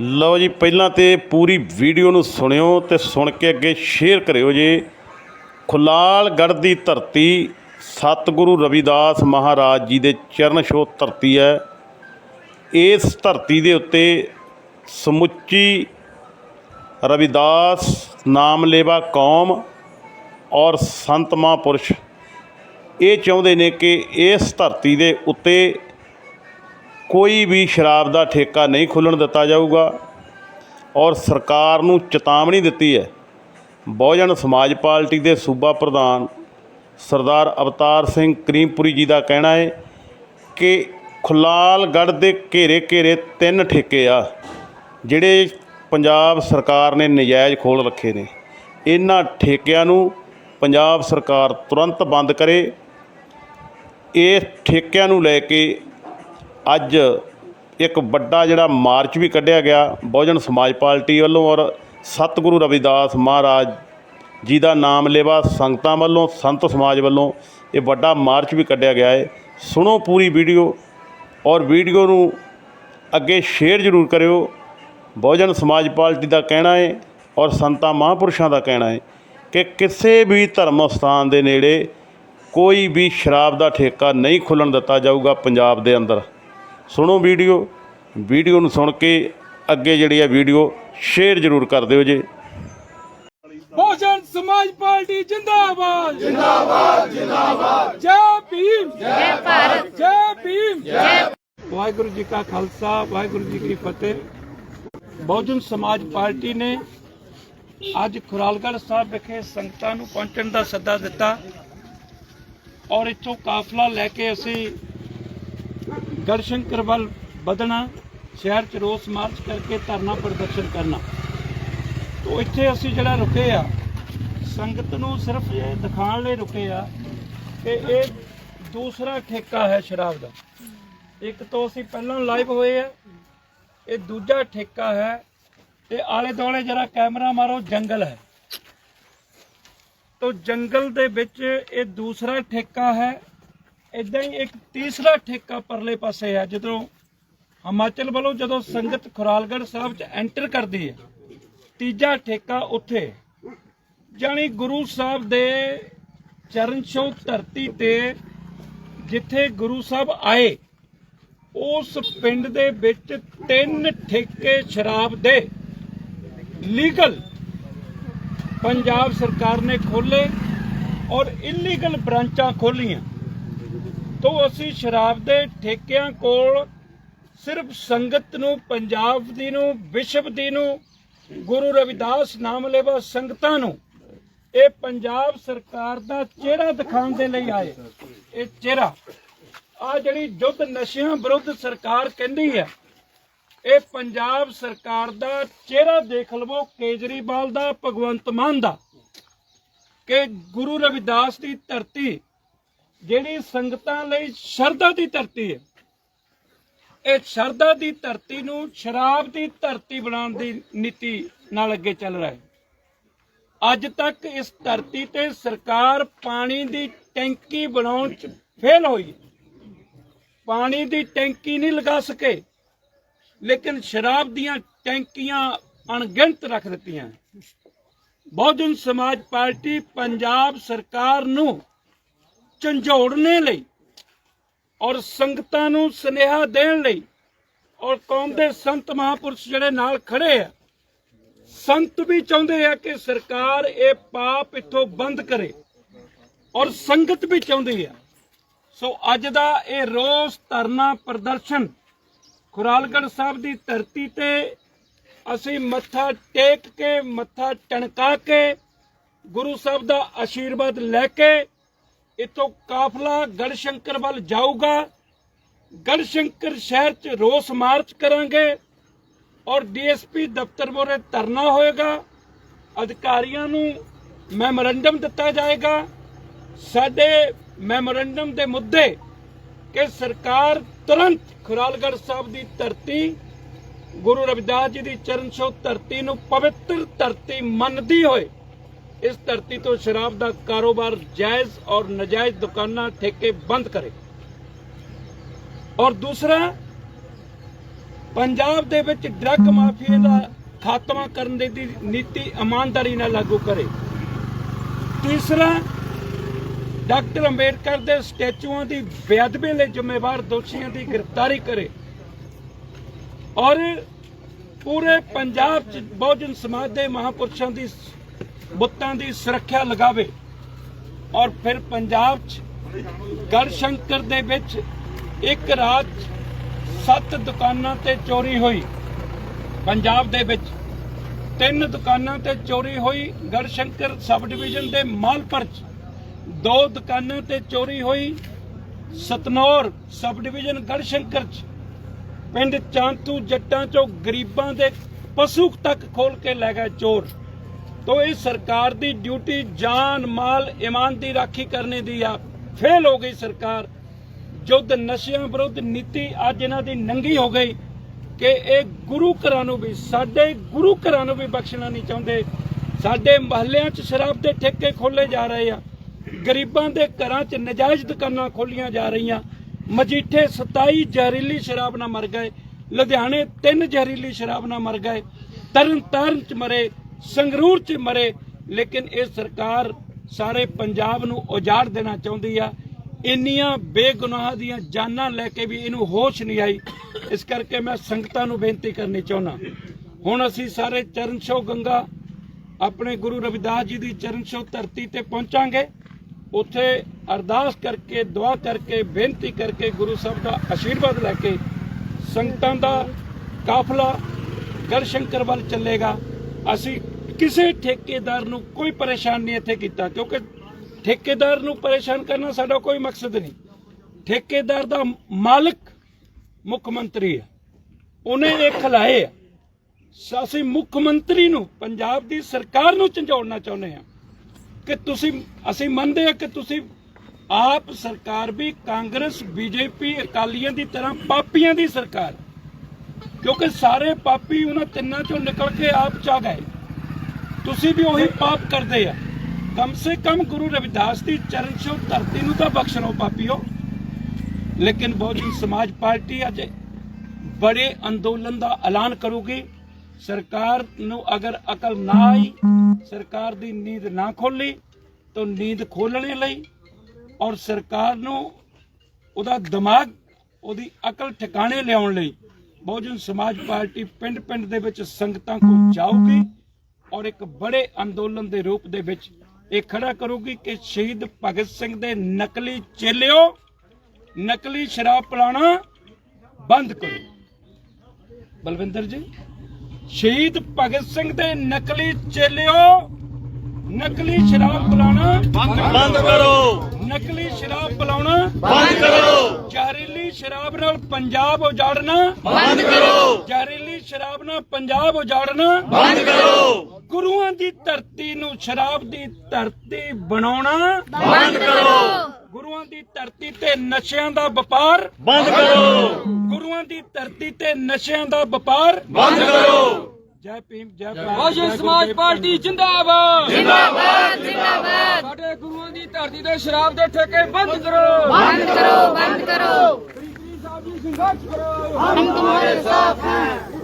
ਲਓ ਜੀ, ਪਹਿਲਾਂ ਤੇ ਪੂਰੀ ਵੀਡੀਓ ਨੂੰ ਸੁਣਿਓ ਤੇ ਸੁਣ ਕੇ ਅੱਗੇ ਸ਼ੇਅਰ ਕਰਿਓ ਜੀ। ਖੁਲਾਲਗੜ੍ਹ ਦੀ ਧਰਤੀ ਸਤਿਗੁਰੂ ਰਵਿਦਾਸ ਮਹਾਰਾਜ ਜੀ ਦੇ ਚਰਨ ਛੋਹ ਧਰਤੀ ਹੈ। ਇਸ ਧਰਤੀ ਦੇ ਉੱਤੇ ਸਮੁੱਚੀ ਰਵਿਦਾਸ ਨਾਮ ਲੇਵਾ ਕੌਮ ਔਰ ਸੰਤ ਮਹਾਂਪੁਰਸ਼ ਇਹ ਚਾਹੁੰਦੇ ਨੇ ਕਿ ਇਸ ਧਰਤੀ ਦੇ ਉੱਤੇ ਕੋਈ ਵੀ ਸ਼ਰਾਬ ਦਾ ਠੇਕਾ ਨਹੀਂ ਖੁੱਲ੍ਹਣ ਦਿੱਤਾ ਜਾਊਗਾ ਔਰ ਸਰਕਾਰ ਨੂੰ ਚੇਤਾਵਨੀ ਦਿੱਤੀ ਹੈ। ਬਹੁਜਨ ਸਮਾਜ ਪਾਰਟੀ ਦੇ ਸੂਬਾ ਪ੍ਰਧਾਨ ਸਰਦਾਰ ਅਵਤਾਰ ਸਿੰਘ ਕਰੀਮਪੁਰੀ ਜੀ ਦਾ ਕਹਿਣਾ ਹੈ ਕਿ ਖੁਲਾਲਗੜ੍ਹ ਦੇ ਘੇਰੇ ਘੇਰੇ ਤਿੰਨ ਠੇਕੇ ਆ, ਜਿਹੜੇ ਪੰਜਾਬ ਸਰਕਾਰ ਨੇ ਨਜਾਇਜ਼ ਖੋਲ੍ਹ ਰੱਖੇ ਨੇ। ਇਹਨਾਂ ਠੇਕਿਆਂ ਨੂੰ ਪੰਜਾਬ ਸਰਕਾਰ ਤੁਰੰਤ ਬੰਦ ਕਰੇ। ਇਹ ਠੇਕਿਆਂ ਨੂੰ ਲੈ ਕੇ ਅੱਜ ਇੱਕ ਵੱਡਾ ਜਿਹੜਾ ਮਾਰਚ ਵੀ ਕੱਢਿਆ ਗਿਆ, ਬਹੁਜਨ ਸਮਾਜ ਪਾਰਟੀ ਵੱਲੋਂ ਔਰ ਸਤਿਗੁਰੂ ਰਵਿਦਾਸ ਮਹਾਰਾਜ ਜੀ ਦਾ ਨਾਮ ਲੇਵਾ ਸੰਗਤਾਂ ਵੱਲੋਂ, ਸੰਤ ਸਮਾਜ ਵੱਲੋਂ ਇਹ ਵੱਡਾ ਮਾਰਚ ਵੀ ਕੱਢਿਆ ਗਿਆ ਹੈ। ਸੁਣੋ ਪੂਰੀ ਵੀਡੀਓ ਔਰ ਵੀਡੀਓ ਨੂੰ ਅੱਗੇ ਸ਼ੇਅਰ ਜ਼ਰੂਰ ਕਰਿਓ। ਬਹੁਜਨ ਸਮਾਜ ਪਾਰਟੀ ਦਾ ਕਹਿਣਾ ਹੈ ਔਰ ਸੰਤਾਂ ਮਹਾਂਪੁਰਸ਼ਾਂ ਦਾ ਕਹਿਣਾ ਹੈ ਕਿ ਕਿਸੇ ਵੀ ਧਰਮ ਸਥਾਨ ਦੇ ਨੇੜੇ ਕੋਈ ਵੀ ਸ਼ਰਾਬ ਦਾ ਠੇਕਾ ਨਹੀਂ ਖੁੱਲਣ ਦਿੱਤਾ ਜਾਊਗਾ ਪੰਜਾਬ ਦੇ ਅੰਦਰ। ਸੁਣੋ ਵੀਡੀਓ ਵੀਡੀਓ ਨੂੰ ਸੁਣ ਕੇ ਅੱਗੇ ਜਿਹੜੀ ਹੈ ਵੀਡੀਓ ਸ਼ੇਅਰ ਜ਼ਰੂਰ ਕਰ ਦਿਓ ਜੀ। ਬਹੁਜਨ ਸਮਾਜ ਪਾਰਟੀ ਜਿੰਦਾਬਾਦ। ਜਿੰਦਾਬਾਦ ਜਿੰਦਾਬਾਦ। ਜੈ ਭੀਮ। ਜੈ ਭਾਰਤ। ਜੈ ਭੀਮ। ਜੈ ਵਾਹਿਗੁਰੂ ਜੀ ਕਾ ਖਾਲਸਾ ਵਾਹਿਗੁਰੂ ਜੀ ਕੀ ਫਤਿਹ। ਬਹੁਜਨ ਸਮਾਜ ਪਾਰਟੀ ਨੇ ਅੱਜ ਖੁਰਾਲਗੜ੍ਹ ਸਾਹਿਬ ਵਿਖੇ ਸੰਗਤਾਂ ਨੂੰ ਪਹੁੰਚਣ ਦਾ ਸੱਦਾ ਦਿੱਤਾ ਔਰ ਇੱਥੋਂ ਕਾਫਲਾ ਲੈ ਕੇ ਅਸੀਂ ਗੜਸ਼ੰਕਰ ਵੱਲ ਵਧਣਾ, ਸ਼ਹਿਰ 'ਚ ਰੋਸ ਮਾਰਚ ਕਰਕੇ ਧਰਨਾ ਪ੍ਰਦਰਸ਼ਨ ਕਰਨਾ। ਤੋ ਇੱਥੇ ਅਸੀਂ ਜਿਹੜਾ ਰੁਕੇ ਆ, ਸੰਗਤ ਨੂੰ ਸਿਰਫ ਇਹ ਦਿਖਾਉਣ ਲਈ ਰੁਕੇ ਆ ਕਿ ਇਹ ਦੂਸਰਾ ਠੇਕਾ ਹੈ ਸ਼ਰਾਬ ਦਾ। ਇੱਕ ਤੋਂ ਅਸੀਂ ਪਹਿਲਾਂ ਲਾਈਵ ਹੋਏ ਆ, ਇਹ ਦੂਜਾ ਠੇਕਾ ਹੈ ਤੇ ਆਲੇ ਦੁਆਲੇ ਜਰਾ ਕੈਮਰਾ ਮਾਰੋ, ਜੰਗਲ ਹੈ। ਤੋ ਜੰਗਲ ਦੇ ਵਿੱਚ ਇਹ ਦੂਸਰਾ ਠੇਕਾ ਹੈ ਇਦਾਂ ਹੀ ਇੱਕ ਤੀਸਰਾ ਠੇਕਾ ਪਰਲੇ ਪਾਸੇ ਹੈ ਜਦੋਂ ਹਿਮਾਚਲ ਵੱਲੋਂ ਜਦੋਂ ਸੰਗਤ ਖੁਰਾਲਗੜ੍ਹ ਸਾਹਿਬ ਚ ਐਂਟਰ ਕਰਦੀ ਹੈ ਤੀਜਾ ਠੇਕਾ ਉੱਥੇ। ਜਾਣੀ ਗੁਰੂ ਸਾਹਿਬ ਦੇ ਚਰਨ ਛੋਹ ਧਰਤੀ ਤੇ ਜਿੱਥੇ ਗੁਰੂ ਸਾਹਿਬ ਆਏ, ਉਸ ਪਿੰਡ ਦੇ ਵਿੱਚ ਤਿੰਨ ਠੇਕੇ ਸ਼ਰਾਬ ਦੇ। ਲੀਗਲ ਪੰਜਾਬ ਸਰਕਾਰ ਨੇ ਖੋਲੇ ਔਰ ਇਲੀਗਲ ਬ੍ਰਾਂਚਾਂ ਖੋਲੀਆਂ ਤੋਂ ਅਸੀਂ ਸ਼ਰਾਬ ਦੇ ਠੇਕਿਆਂ ਕੋਲ ਸਿਰਫ ਸੰਗਤ ਨੂੰ, ਪੰਜਾਬ ਦੀ ਨੂੰ, ਵਿਸ਼ਵ ਦੀ ਨੂੰ, ਗੁਰੂ ਰਵਿਦਾਸ ਨਾਮ ਲੈਵਾ ਸੰਗਤਾਂ ਨੂੰ ਇਹ ਪੰਜਾਬ ਸਰਕਾਰ ਦਾ ਚਿਹਰਾ ਦਿਖਾਉਣ ਦੇ ਲਈ ਆਏ। ਇਹ ਚਿਹਰਾ। ਆ ਜਿਹੜੀ ਜੁੱਧ ਨਸ਼ਿਆਂ ਵਿਰੁੱਧ ਸਰਕਾਰ ਕਹਿੰਦੀ ਹੈ, ਇਹ ਪੰਜਾਬ ਸਰਕਾਰ ਦਾ ਚਿਹਰਾ ਦੇਖ ਲਵੋ, ਕੇਜਰੀਵਾਲ ਦਾ, ਭਗਵੰਤ ਮਾਨ ਦਾ, ਕਿ ਗੁਰੂ ਰਵਿਦਾਸ ਦੀ ਧਰਤੀ ਜਿਹੜੀ ਸੰਗਤਾਂ ਲਈ ਸ਼ਰਧਾ ਦੀ ਧਰਤੀ ਹੈ, ਇਹ ਸ਼ਰਧਾ ਦੀ ਧਰਤੀ ਨੂੰ ਸ਼ਰਾਬ ਦੀ ਧਰਤੀ ਬਣਾਉਣ ਦੀ ਨੀਤੀ ਨਾਲ ਅੱਗੇ ਚੱਲ ਰਿਹਾ ਹੈ। ਅੱਜ ਤੱਕ ਇਸ ਧਰਤੀ ਤੇ ਸਰਕਾਰ ਪਾਣੀ ਦੀ ਟੈਂਕੀ ਬਣਾਉਣ ਚ ਫੇਲ ਹੋਈ ਪਾਣੀ ਦੀ ਟੈਂਕੀ ਨਹੀਂ ਲਗਾ ਸਕੇ, ਲੇਕਿਨ ਸ਼ਰਾਬ ਦੀਆਂ ਟੈਂਕੀਆਂ ਅਣਗਿਣਤ ਰੱਖ ਦਿੱਤੀਆਂ। ਬਹੁਜਨ ਸਮਾਜ ਪਾਰਟੀ ਪੰਜਾਬ ਸਰਕਾਰ ਨੂੰ ਝੰਜੋੜਨੇ ਲਈ ਔਰ ਸੰਗਤਾਂ ਨੂੰ ਸੁਨੇਹਾ ਦੇਣ ਲਈ ਔਰ ਕੌਮ ਦੇ ਸੰਤ ਮਹਾਪੁਰਸ਼ ਜਿਹੜੇ ਨਾਲ ਖੜੇ ਆ, ਸੰਤ ਵੀ ਚਾਹੁੰਦੇ ਆ ਕਿ ਸਰਕਾਰ ਇਹ ਪਾਪ ਇੱਥੋਂ ਬੰਦ ਕਰੇ ਔਰ ਸੰਗਤ ਵੀ ਚਾਹੁੰਦੀ ਆ। ਸੋ ਅੱਜ ਦਾ ਇਹ ਰੋਸ ਧਰਨਾ ਪ੍ਰਦਰਸ਼ਨ ਖੁਰਾਲਗੜ੍ਹ ਸਾਹਿਬ ਦੀ ਧਰਤੀ ਤੇ ਅਸੀਂ ਮੱਥਾ ਟੇਕ ਕੇ, ਮੱਥਾ ਟਣਕਾ ਕੇ, ਗੁਰੂ ਸਾਹਿਬ ਦਾ ਆਸ਼ੀਰਵਾਦ ਲੈ ਕੇ ਇਥੋਂ ਕਾਫਲਾ ਗੜਸ਼ੰਕਰ ਵੱਲ ਜਾਊਗਾ। ਗੜਸ਼ੰਕਰ ਸ਼ਹਿਰ 'ਚ ਰੋਸ ਮਾਰਚ ਕਰਾਂਗੇ ਔਰ ਡੀਐਸਪੀ ਦਫ਼ਤਰ ਮੋਰੇ ਧਰਨਾ ਹੋਏਗਾ। ਅਧਿਕਾਰੀਆਂ ਨੂੰ ਮੈਮੋਰੰਡਮ ਦਿੱਤਾ ਜਾਏਗਾ। ਸਾਡੇ ਮੈਮੋਰੰਡਮ ਦੇ ਮੁੱਦੇ ਕਿ ਸਰਕਾਰ ਤੁਰੰਤ ਖੁਰਾਲਗੜ੍ਹ ਸਾਹਿਬ ਦੀ ਧਰਤੀ, ਗੁਰੂ ਰਵਿਦਾਸ ਜੀ ਦੀ ਚਰਨ ਛੋਹ ਧਰਤੀ ਨੂੰ ਪਵਿੱਤਰ ਧਰਤੀ ਮੰਨਦੀ ਹੋਏ ਇਸ ਧਰਤੀ ਤੋਂ ਸ਼ਰਾਬ ਦਾ ਕਾਰੋਬਾਰ ਜਾਇਜ਼ ਔਰ ਨਜਾਇਜ਼ ਦੁਕਾਨਾਂ, ਠੇਕੇ ਬੰਦ ਕਰੇ। ਔਰ ਦੂਸਰਾ, ਪੰਜਾਬ ਦੇ ਵਿੱਚ ਡਰੱਗ ਮਾਫੀਆ ਦਾ ਖਾਤਮਾ ਕਰਨ ਦੀ ਨੀਤੀ ਇਮਾਨਦਾਰੀ ਨਾਲ ਲਾਗੂ ਕਰੇ। ਤੀਸਰਾ, ਡਾਕਟਰ ਅੰਬੇਡਕਰ ਦੇ ਸਟੈਚੂਆਂ ਦੀ ਬੇਅਦਬੀ ਲਈ ਜ਼ਿੰਮੇਵਾਰ ਦੋਸ਼ੀਆਂ ਦੀ ਗ੍ਰਿਫਤਾਰੀ ਕਰੇ। ਔਰ ਪੂਰੇ ਪੰਜਾਬ ਚ ਬਹੁਜਨ ਸਮਾਜ ਦੇ ਮਹਾਪੁਰਸ਼ਾਂ ਦੀ ਬੁੱਤਾਂ ਦੀ ਸੁਰੱਖਿਆ ਲਗਾਵੇ ਔਰ ਫਿਰ ਪੰਜਾਬ ਚ ਗੜਸ਼ੰਕਰ ਦੇ ਵਿੱਚ ਇੱਕ ਰਾਤ ਸੱਤ ਦੁਕਾਨਾਂ ਤੇ ਚੋਰੀ ਹੋਈ। ਪੰਜਾਬ ਦੇ ਵਿੱਚ ਤਿੰਨ ਦੁਕਾਨਾਂ ਤੇ ਚੋਰੀ ਹੋਈ। ਗੜਸ਼ੰਕਰ ਸਬ ਡਿਵੀਜ਼ਨ ਦੇ ਮਾਲਪੁਰ ਚ ਦੋ ਦੁਕਾਨਾਂ ਤੇ ਚੋਰੀ ਹੋਈ। ਸਤਨੌਰ ਸਬ ਡਿਵੀਜ਼ਨ ਗੜਸ਼ੰਕਰ ਚ ਪਿੰਡ ਚਾਂਤੂ ਜੱਟਾਂ ਚੋਂ ਗਰੀਬਾਂ ਦੇ ਪਸ਼ੂ ਤੱਕ ਖੋਲ ਕੇ ਲੈ ਗਏ ਚੋਰ। ਤੋ ਇਹ ਸਰਕਾਰ ਦੀ ਡਿਊਟੀ ਜਾਨ, ਮਾਲ, ਇਮਾਨ ਦੀ ਰਾਖੀ ਕਰਨੇ ਦੀ ਆ। ਫੇਲ ਹੋ ਗਈ ਸਰਕਾਰ। ਜੁੱਧ ਨਸ਼ਿਆਂ ਵਿਰੁੱਧ ਨੀਤੀ ਅੱਜ ਇਹਨਾਂ ਦੀ ਨੰਗੀ ਹੋ ਗਈ ਕਿ ਇਹ ਗੁਰੂ ਘਰਾਂ ਨੂੰ ਵੀ, ਸਾਡੇ ਗੁਰੂ ਘਰਾਂ ਨੂੰ ਵੀ ਬਖਸ਼ਣਾ ਨਹੀਂ ਚਾਹੁੰਦੇ। ਸਾਡੇ ਮਹੱਲਿਆਂ 'ਚ ਸ਼ਰਾਬ ਦੇ ਠੇਕੇ ਖੋਲੇ ਜਾ ਰਹੇ ਆ। ਗਰੀਬਾਂ ਦੇ ਘਰਾਂ 'ਚ ਨਜਾਇਜ਼ ਦੁਕਾਨਾਂ ਖੋਲੀਆਂ ਜਾ ਰਹੀਆਂ। ਮਜੀਠੇ 27 ਜ਼ਹਿਰੀਲੀ ਸ਼ਰਾਬ ਨਾਲ ਮਰ ਗਏ। ਲੁਧਿਆਣੇ ਤਿੰਨ ਜ਼ਹਿਰੀਲੀ ਸ਼ਰਾਬ ਨਾਲ ਮਰ ਗਏ। ਤਰਨ ਤਾਰਨ 'ਚ ਮਰੇ। ਸੰਗਰੂਰ 'ਚ ਮਰੇ, ਲੇਕਿਨ ਇਹ ਸਰਕਾਰ ਸਾਰੇ ਪੰਜਾਬ ਨੂੰ ਉਜਾੜ ਦੇਣਾ ਚਾਹੁੰਦੀ ਆ। ਇੰਨੀਆਂ ਬੇਗੁਨਾਹ ਦੀਆਂ ਜਾਨਾਂ ਲੈ ਕੇ ਵੀ ਇਹਨੂੰ ਹੋਸ਼ ਨਹੀਂ ਆਈ। ਇਸ ਕਰਕੇ ਮੈਂ ਸੰਗਤਾਂ ਨੂੰ ਬੇਨਤੀ ਕਰਨੀ ਚਾਹੁੰਦਾ। ਹੁਣ ਅਸੀਂ ਸਾਰੇ ਚਰਨ ਛੋਹ ਗੰਗਾ, ਆਪਣੇ ਗੁਰੂ ਰਵਿਦਾਸ ਜੀ ਦੀ ਚਰਨ ਛੋਹ ਧਰਤੀ ਤੇ ਪਹੁੰਚਾਂਗੇ। ਉੱਥੇ ਅਰਦਾਸ ਕਰਕੇ, ਦੁਆ ਕਰਕੇ, ਬੇਨਤੀ ਕਰਕੇ ਗੁਰੂ ਸਾਹਿਬ ਦਾ ਆਸ਼ੀਰਵਾਦ ਲੈ ਕੇ ਸੰਗਤਾਂ ਦਾ ਕਾਫਲਾ ਗੜਸ਼ੰਕਰ ਵੱਲ ਚੱਲੇਗਾ। ਅਸੀਂ ਕਿਸੇ ਠੇਕੇਦਾਰ ਨੂੰ ਕੋਈ ਪਰੇਸ਼ਾਨ ਨਹੀਂ ਇੱਥੇ ਕੀਤਾ, ਕਿਉਂਕਿ ਠੇਕੇਦਾਰ ਨੂੰ ਪਰੇਸ਼ਾਨ ਕਰਨਾ ਸਾਡਾ ਕੋਈ ਮਕਸਦ ਨਹੀਂ। ਠੇਕੇਦਾਰ ਦਾ ਮਾਲਕ ਮੁੱਖ ਮੰਤਰੀ ਹੈ। ਉਹਨੇ ਇਹ ਖਲਾਏ ਅਸੀਂ ਮੁੱਖ ਮੰਤਰੀ ਨੂੰ, ਪੰਜਾਬ ਦੀ ਸਰਕਾਰ ਨੂੰ ਝੰਜੋੜਨਾ ਚਾਹੁੰਦੇ ਹਾਂ ਕਿ ਤੁਸੀਂ, ਅਸੀਂ ਮੰਨਦੇ ਹਾਂ ਕਿ ਤੁਸੀਂ ਆਪ ਸਰਕਾਰ ਵੀ ਕਾਂਗਰਸ, ਬੀਜੇਪੀ, ਅਕਾਲੀਆਂ ਦੀ ਤਰ੍ਹਾਂ ਪਾਪੀਆਂ ਦੀ ਸਰਕਾਰ ਕਿਉਂਕਿ ਸਾਰੇ ਪਾਪੀ ਉਹਨਾਂ ਤਿੰਨਾਂ ਚੋਂ ਨਿਕਲ ਕੇ ਆਪ ਚਾ ਗਏ। ਤੁਸੀਂ ਵੀ ਉਹੀ ਪਾਪ ਕਰਦੇ ਆ। ਕਮ ਸੇ ਕਮ ਗੁਰੂ ਰਵਿਦਾਸ ਦੀ ਚਰਨ ਛੋਹ ਧਰਤੀ ਨੂੰ ਤਾਂ ਬਖਸ਼ ਲਓ ਪਾਪੀਓ। ਲੇਕਿਨ ਬਹੁਜਨ ਸਮਾਜ ਪਾਰਟੀ ਅੱਜ ਬੜੇ ਅੰਦੋਲਨ ਦਾ ਐਲਾਨ ਕਰੂਗੀ। ਸਰਕਾਰ ਨੂੰ ਅਗਰ ਅਕਲ ਨਾ ਆਈ, ਸਰਕਾਰ ਦੀ ਨੀਂਦ ਨਾ ਖੋਲੀ ਤਾਂ ਨੀਂਦ ਖੋਲਣੇ ਲਈ ਔਰ ਸਰਕਾਰ ਨੂੰ ਉਹਦਾ ਦਿਮਾਗ, ਉਹਦੀ ਅਕਲ ਠਿਕਾਣੇ ਲਿਆਉਣ ਲਈ ਬਹੁਜਨ ਸਮਾਜ ਪਾਰਟੀ ਪਿੰਡ-ਪਿੰਡ ਦੇ ਵਿੱਚ ਸੰਗਤਾਂ ਕੋਲ ਜਾਊਗੀ। ਔਰ ਇੱਕ ਬੜੇ ਅੰਦੋਲਨ ਦੇ ਰੂਪ ਦੇ ਵਿੱਚ ਇਹ ਖੜਾ ਕਰੂਗੀ ਕਿ ਸ਼ਹੀਦ ਭਗਤ ਸਿੰਘ ਦੇ ਨਕਲੀ ਚੇਲਿਓ ਨਕਲੀ ਸ਼ਰਾਬ ਪਿਲਾਉਣਾ ਬੰਦ ਕਰੋ। ਬਲਵਿੰਦਰ ਜੀ ਸ਼ਹੀਦ ਭਗਤ ਸਿੰਘ ਦੇ ਨਕਲੀ ਚੇਲਿਓ ਨਕਲੀ ਸ਼ਰਾਬ ਪਿਲਾਉਣਾ ਬੰਦ ਕਰੋ। ਨਕਲੀ ਸ਼ਰਾਬ ਪਿਲਾਉਣਾ ਬੰਦ ਕਰੋ। ਜ਼ਹਿਰੀਲੀ ਸ਼ਰਾਬ ਨਾਲ ਪੰਜਾਬ ਉਜਾੜਨਾ ਬੰਦ ਕਰੋ। ਜ਼ਹਿਰੀਲੀ ਸ਼ਰਾਬ ਨਾਲ ਪੰਜਾਬ ਉਜਾੜਨਾ ਬੰਦ ਕਰੋ। ਗੁਰੂਆਂ ਦੀ ਧਰਤੀ ਨੂੰ ਸ਼ਰਾਬ ਦੀ ਧਰਤੀ ਬਣਾਉਣਾ ਬੰਦ ਕਰੋ। ਗੁਰੂਆਂ ਦੀ ਧਰਤੀ ਤੇ ਨਸ਼ਿਆਂ ਦਾ ਵਪਾਰ ਬੰਦ ਕਰੋ। ਗੁਰੂਆਂ ਦੀ ਧਰਤੀ ਤੇ ਨਸ਼ਿਆਂ ਦਾ ਵਪਾਰ ਬੰਦ ਕਰੋ। ਜੈ ਭੀਮ ਜੈ ਭਾਰਤ। ਸਮਾਜ ਪਾਰਟੀ ਜਿੰਦਾਬਾਦ। ਜਿੰਦਾਬਾਦ ਜਿੰਦਾਬਾਦ। ਸਾਡੇ ਗੁਰੂਆਂ ਦੀ ਧਰਤੀ ਤੇ ਸ਼ਰਾਬ ਦੇ ਠੇਕੇ ਬੰਦ ਕਰੋ। ਬੰਦ ਕਰੋ ਬੰਦ ਕਰੋ। ਸਾਹਿਬ ਜੀ ਸੰਘਰਸ਼ ਕਰੋ। ਹਮ ਤੁਹਾਡੇ ਸਾਥ ਹਾਂ।